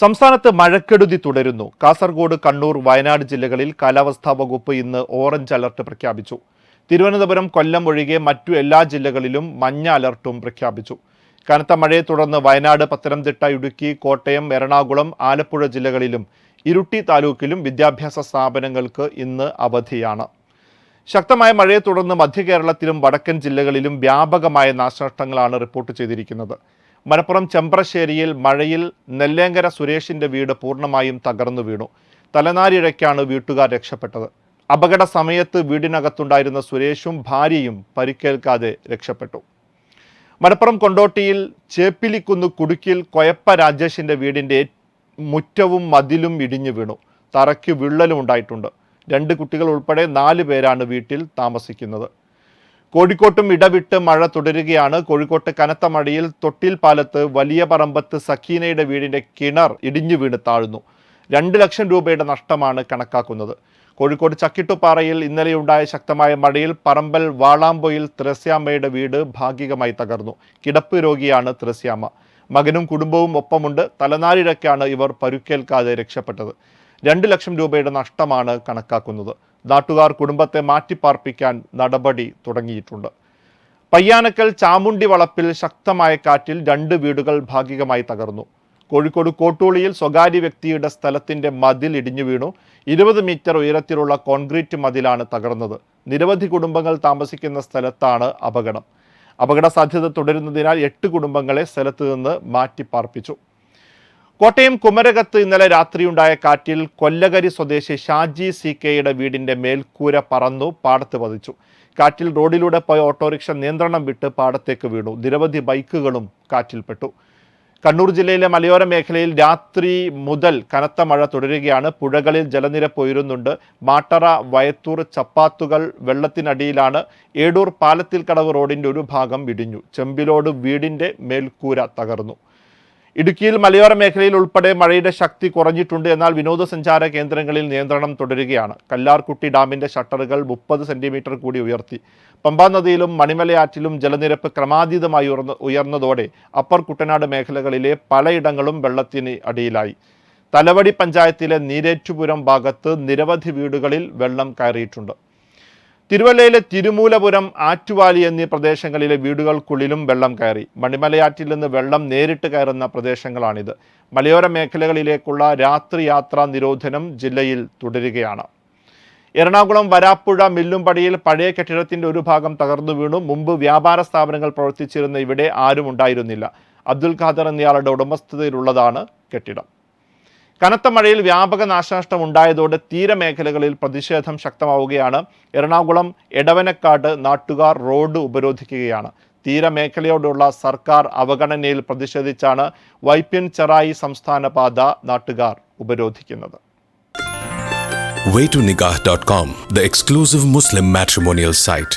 സംസ്ഥാനത്ത് മഴക്കെടുതി തുടരുന്നു. കാസർഗോഡ് കണ്ണൂർ വയനാട് ജില്ലകളിൽ കാലാവസ്ഥാ വകുപ്പ് ഇന്ന് ഓറഞ്ച് അലർട്ട് പ്രഖ്യാപിച്ചു. തിരുവനന്തപുരം കൊല്ലം ഒഴികെ മറ്റു എല്ലാ ജില്ലകളിലും മഞ്ഞ അലർട്ടും പ്രഖ്യാപിച്ചു. കനത്ത മഴയെ തുടർന്ന് വയനാട് പത്തനംതിട്ട ഇടുക്കി കോട്ടയം എറണാകുളം ആലപ്പുഴ ജില്ലകളിലും ഇരുട്ടി താലൂക്കിലും വിദ്യാഭ്യാസ സ്ഥാപനങ്ങൾക്ക് ഇന്ന് അവധിയാണ്. ശക്തമായ മഴയെ തുടർന്ന് മധ്യ കേരളത്തിലും വടക്കൻ ജില്ലകളിലും വ്യാപകമായ നാശനഷ്ടങ്ങളാണ് റിപ്പോർട്ട് ചെയ്തിരിക്കുന്നത്. മലപ്പുറം ചെമ്പ്രശ്ശേരിയിൽ മഴയിൽ നെല്ലേങ്കര സുരേഷിന്റെ വീട് പൂർണമായും തകർന്നു വീണു. തലനാരിഴയ്ക്കാണ് വീട്ടുകാർ രക്ഷപ്പെട്ടത്. അപകട സമയത്ത് വീടിനകത്തുണ്ടായിരുന്ന സുരേഷും ഭാര്യയും പരിക്കേൽക്കാതെ രക്ഷപ്പെട്ടു. മലപ്പുറം കൊണ്ടോട്ടിയിൽ ചേപ്പിലിക്കുന്ന് കുടുക്കിൽ കൊയപ്പ രാജേഷിന്റെ വീടിന്റെ മുറ്റവും മതിലും ഇടിഞ്ഞു വീണു. തറയ്ക്ക് വിള്ളലും ഉണ്ടായിട്ടുണ്ട്. രണ്ട് കുട്ടികൾ ഉൾപ്പെടെ നാല് പേരാണ് വീട്ടിൽ താമസിക്കുന്നത്. കോഴിക്കോട്ടും ഇടവിട്ട് മഴ തുടരുകയാണ്. കോഴിക്കോട്ട് കനത്ത മഴയിൽ തൊട്ടിൽ പാലത്ത് വലിയ പറമ്പത്ത് സഖീനയുടെ വീടിന്റെ കിണർ ഇടിഞ്ഞു വീണ് താഴ്ന്നു. രണ്ട് ലക്ഷം രൂപയുടെ നഷ്ടമാണ് കണക്കാക്കുന്നത്. കോഴിക്കോട് ചക്കിട്ടുപാറയിൽ ഇന്നലെയുണ്ടായ ശക്തമായ മഴയിൽ പറമ്പൽ വാളാമ്പൊയിൽ ത്രസ്യാമ്മയുടെ വീട് ഭാഗികമായി തകർന്നു. കിടപ്പ് രോഗിയാണ് ത്രസ്യാമ്മ. മകനും കുടുംബവും ഒപ്പമുണ്ട്. തലനാരിഴയ്ക്കാണ് ഇവർ പരുക്കേൽക്കാതെ രക്ഷപ്പെട്ടത്. രണ്ട് ലക്ഷം രൂപയുടെ നഷ്ടമാണ് കണക്കാക്കുന്നത്. നാട്ടുകാർ കുടുംബത്തെ മാറ്റിപ്പാർപ്പിക്കാൻ നടപടി തുടങ്ങിയിട്ടുണ്ട്. പയ്യാനക്കൽ ചാമുണ്ടി വളപ്പിൽ ശക്തമായ കാറ്റിൽ രണ്ട് വീടുകൾ ഭാഗികമായി തകർന്നു. കോഴിക്കോട് കോട്ടൂളിയിൽ സ്വകാര്യ വ്യക്തിയുടെ സ്ഥലത്തിന്റെ മതിൽ ഇടിഞ്ഞു വീണു. ഇരുപത് മീറ്റർ ഉയരത്തിലുള്ള കോൺക്രീറ്റ് മതിലാണ് തകർന്നത്. നിരവധി കുടുംബങ്ങൾ താമസിക്കുന്ന സ്ഥലത്താണ് അപകടം. അപകട സാധ്യത തുടരുന്നതിനാൽ എട്ട് കുടുംബങ്ങളെ സ്ഥലത്ത് നിന്ന് മാറ്റിപ്പാർപ്പിച്ചു. കോട്ടയം കുമരകത്ത് ഇന്നലെ രാത്രിയുണ്ടായ കാറ്റിൽ കൊല്ലകരി സ്വദേശി ഷാജി സി കെയുടെ വീടിന്റെ മേൽക്കൂര പറന്നു പാടത്ത് പതിച്ചു. കാറ്റിൽ റോഡിലൂടെ പോയ ഓട്ടോറിക്ഷ നിയന്ത്രണം വിട്ട് പാടത്തേക്ക് വീണു. നിരവധി ബൈക്കുകളും കാറ്റിൽപ്പെട്ടു. കണ്ണൂർ ജില്ലയിലെ മലയോര മേഖലയിൽ രാത്രി മുതൽ കനത്ത മഴ തുടരുകയാണ്. പുഴകളിൽ ജലനിരപ്പ് ഉയരുന്നുണ്ട്. മാട്ടറ വയത്തൂർ ചപ്പാത്തുകൾ വെള്ളത്തിനടിയിലാണ്. ഏടൂർ പാലത്തിൽ കടവ് റോഡിന്റെ ഒരു ഭാഗം ഇടിഞ്ഞു. ചെമ്പിലോട് വീടിന്റെ മേൽക്കൂര തകർന്നു. ഇടുക്കിയിൽ മലയോര മേഖലയിൽ ഉൾപ്പെടെ മഴയുടെ ശക്തി കുറഞ്ഞിട്ടുണ്ട്. എന്നാൽ വിനോദസഞ്ചാര കേന്ദ്രങ്ങളിൽ നിയന്ത്രണം തുടരുകയാണ്. കല്ലാർകുട്ടി ഡാമിന്റെ ഷട്ടറുകൾ മുപ്പത് സെന്റിമീറ്റർ കൂടി ഉയർത്തി. പമ്പാ നദിയിലും മണിമലയാറ്റിലും ജലനിരപ്പ് ക്രമാതീതമായി ഉയർന്ന ഉയർന്നതോടെ അപ്പർ കുട്ടനാട് മേഖലകളിലെ പലയിടങ്ങളും വെള്ളത്തിന് അടിയിലായി. തലവടി പഞ്ചായത്തിലെ നീരേറ്റുപുരം ഭാഗത്ത് നിരവധി വീടുകളിൽ വെള്ളം കയറിയിട്ടുണ്ട്. തിരുവല്ലയിലെ തിരുമൂലപുരം ആറ്റുവാലി എന്നീ പ്രദേശങ്ങളിലെ വീടുകൾക്കുള്ളിലും വെള്ളം കയറി. മണിമലയാറ്റിൽ നിന്ന് വെള്ളം നേരിട്ട് കയറുന്ന പ്രദേശങ്ങളാണിത്. മലയോര മേഖലകളിലേക്കുള്ള രാത്രി യാത്രാ നിരോധനം ജില്ലയിൽ തുടരുകയാണ്. എറണാകുളം വരാപ്പുഴ മില്ലുംപടിയിൽ പഴയ കെട്ടിടത്തിന്റെ ഒരു ഭാഗം തകർന്നു വീണു. മുമ്പ് വ്യാപാര സ്ഥാപനങ്ങൾ പ്രവർത്തിച്ചിരുന്ന ഇവിടെ ആരും ഉണ്ടായിരുന്നില്ല. അബ്ദുൽ ഖാദർ എന്നയാളുടെ ഉടമസ്ഥതയിലുള്ളതാണ് കെട്ടിടം. കനത്ത മഴയിൽ വ്യാപക നാശനഷ്ടം ഉണ്ടായതോടെ തീരമേഖലകളിൽ പ്രതിഷേധം ശക്തമാവുകയാണ്. എറണാകുളം എടവനക്കാട് നാട്ടുകാർ റോഡ് ഉപരോധിക്കുകയാണ്. തീരമേഖലയോടുള്ള സർക്കാർ അവഗണനയിൽ പ്രതിഷേധിച്ചാണ് വൈപ്പിൻ ചെറായി സംസ്ഥാന പാത നാട്ടുകാർ ഉപരോധിക്കുന്നത്. Waytonikah.com, the exclusive Muslim matrimonial site.